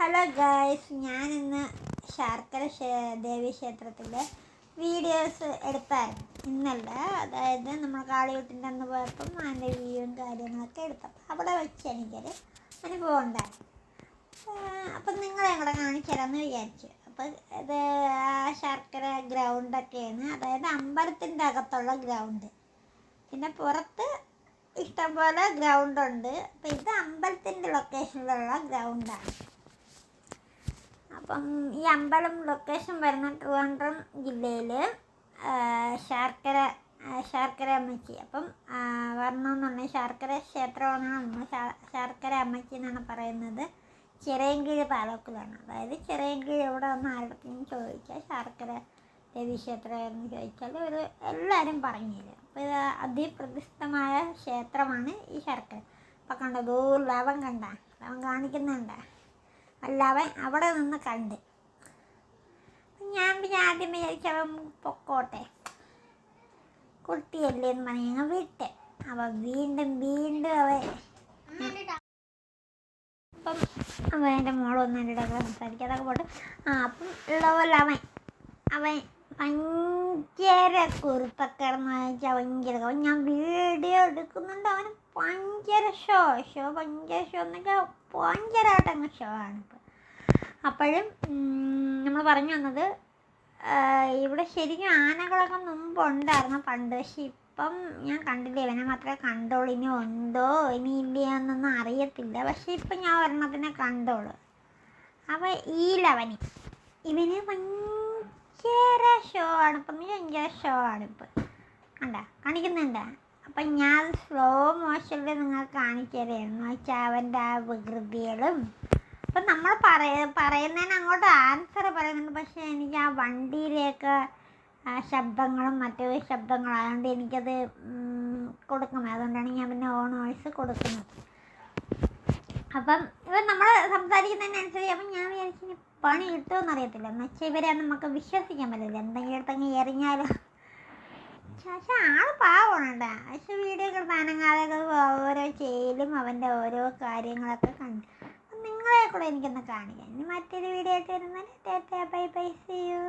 Hello girls ഞാൻ ഇന്ന് ശാർക്കര ദേവി ക്ഷേത്രത്തിലെ വീഡിയോസ് എടുത്തായിരുന്നു. ഇന്നല്ല അതായത് നമ്മൾ കാളിയൂട്ടിന്റെ അന്ന് പോയപ്പം അതിന്റെ വീഡിയോയും കാര്യങ്ങളൊക്കെ എടുത്തപ്പോൾ അവിടെ വെച്ച് എനിക്കൊരു അനുഭവം ഉണ്ടായി. അപ്പം നിങ്ങളെ കൂടെ കാണിച്ചതെന്ന് വിചാരിച്ചു. അപ്പം ഇത് ആ ശർക്കര ഗ്രൗണ്ടൊക്കെയാണ്. അതായത് അമ്പലത്തിന്റെ അകത്തുള്ള ഗ്രൗണ്ട്. പിന്നെ പുറത്ത് ഇഷ്ടംപോലെ ഗ്രൗണ്ടുണ്ട്. അപ്പം ഇത് അമ്പലത്തിന്റെ ലൊക്കേഷനിലുള്ള ഗ്രൗണ്ടാണ്. അപ്പം ഈ അമ്പലം ലൊക്കേഷൻ വരുന്ന ട്രിവാൻഡ്രം ജില്ലയിൽ ശർക്കര ശർക്കര അമ്മച്ചി. അപ്പം വരണമെന്നുണ്ടെങ്കിൽ ശർക്കര ക്ഷേത്രമാണ് നമ്മൾ ശർക്കര അമ്മച്ചി എന്നാണ് പറയുന്നത്. ചിറയൻകീഴ് താലൂക്കിലാണ് അതായത് ചിറയൻകീഴ് എവിടെ വന്ന് ആരുടെയും ചോദിച്ചാൽ ശർക്കര ദേവി ക്ഷേത്രം ചോദിച്ചാൽ ഒരു എല്ലാവരും പറഞ്ഞു തരും അപ്പോൾ ഇത് അതിപ്രതിഷ്ഠമായ ക്ഷേത്രമാണ് ഈ ശർക്കര. അപ്പം കണ്ടോ ദൂർ ലവം കണ്ട ലവം കാണിക്കുന്നുണ്ട. ലവൻ അവിടെ നിന്ന് കണ്ട്. ഞാൻ പിന്നെ ആദ്യം വിചാരിച്ചവൻ പൊക്കോട്ടെ. കുട്ടിയല്ലേ എന്ന് പറഞ്ഞ് ഞങ്ങൾ വിട്ട്. അവൻ വീണ്ടും വീണ്ടും അവൻ അപ്പം അവൻ എന്റെ മോളൊന്നും എന്റെ സംസാരിക്കാതൊക്കെ പോട്ട്. ആ അപ്പം ഉള്ളപോലെ അവൻ അവൻ ഭയങ്കര കുരുത്തക്കേടെന്ന് വെച്ചാൽ ഭയങ്കര അവൻ ഞാൻ വീഡിയോ എടുക്കുന്നുണ്ട്. അവന് ഭയങ്കര ഷോ ഷോ ഭയങ്കര ഷോ എന്നൊക്കെ ഭയങ്കരമായിട്ട് അങ്ങ് ഷോ ആണ് ഇപ്പം. അപ്പോഴും നമ്മൾ പറഞ്ഞു വന്നത് ഇവിടെ ശരിക്കും ആനകളൊക്കെ മുമ്പ് ഉണ്ടായിരുന്നു. പണ്ട് പക്ഷേ ഇപ്പം ഞാൻ കണ്ടില്ല. ഇവനെ മാത്രമേ കണ്ടോളൂ ഇനി ഉണ്ടോ? ഇനി ഇല്ലയെന്നൊന്നും അറിയത്തില്ല. പക്ഷേ ഇപ്പം ഞാൻ ഒരെണ്ണത്തിനെ കണ്ടോളൂ അപ്പോൾ ഈ ലവന്. ഇവന് ഭയങ്കര ഷോ ആണ് ഇപ്പം ഭയങ്കര ഷോ ആണ് ഇപ്പം. കണ്ട? കാണിക്കുന്നുണ്ട. അപ്പം ഞാൻ സ്ലോ മോഷനിൽ നിങ്ങൾ കാണിച്ചു തരുന്നു വെച്ചാൽ അവന്റെ ആ വികൃതികളും. അപ്പം നമ്മൾ പറയ പറയുന്നതിന് അങ്ങോട്ട് ആൻസർ പറയുന്നുണ്ട്. പക്ഷേ എനിക്ക് ആ വണ്ടിയിലേക്ക് ശബ്ദങ്ങളും മറ്റു ശബ്ദങ്ങളും അതുകൊണ്ട് എനിക്കത് കൊടുക്കണം അതുകൊണ്ടാണ് ഞാൻ പിന്നെ ഓൺ വോയിസ് കൊടുക്കുന്നത്. അപ്പം ഇവർ നമ്മൾ സംസാരിക്കുന്നതിനനുസരിച്ച് അപ്പം ഞാൻ വിചാരിച്ചു പണി കിട്ടുമെന്ന് അറിയത്തില്ല. എന്ന് വെച്ചാൽ ഇവരെ നമുക്ക് വിശ്വസിക്കാൻ പറ്റില്ല എന്തെങ്കിലും അടുത്തങ്ങ് എറിഞ്ഞാലോ. പക്ഷെ ആൾ പാവണുണ്ട് പക്ഷെ വീഡിയോ ഒക്കെ അനങ്ങാതെ ഓരോ ചെയ്യലും അവന്റെ ഓരോ കാര്യങ്ങളൊക്കെ കണ്ട്. നിങ്ങളെ കൂടെ എനിക്കൊന്ന് കാണിക്കാം. ഇനി മറ്റൊരു വീഡിയോ ആയിട്ട് വരുന്നത് tata bye bye see you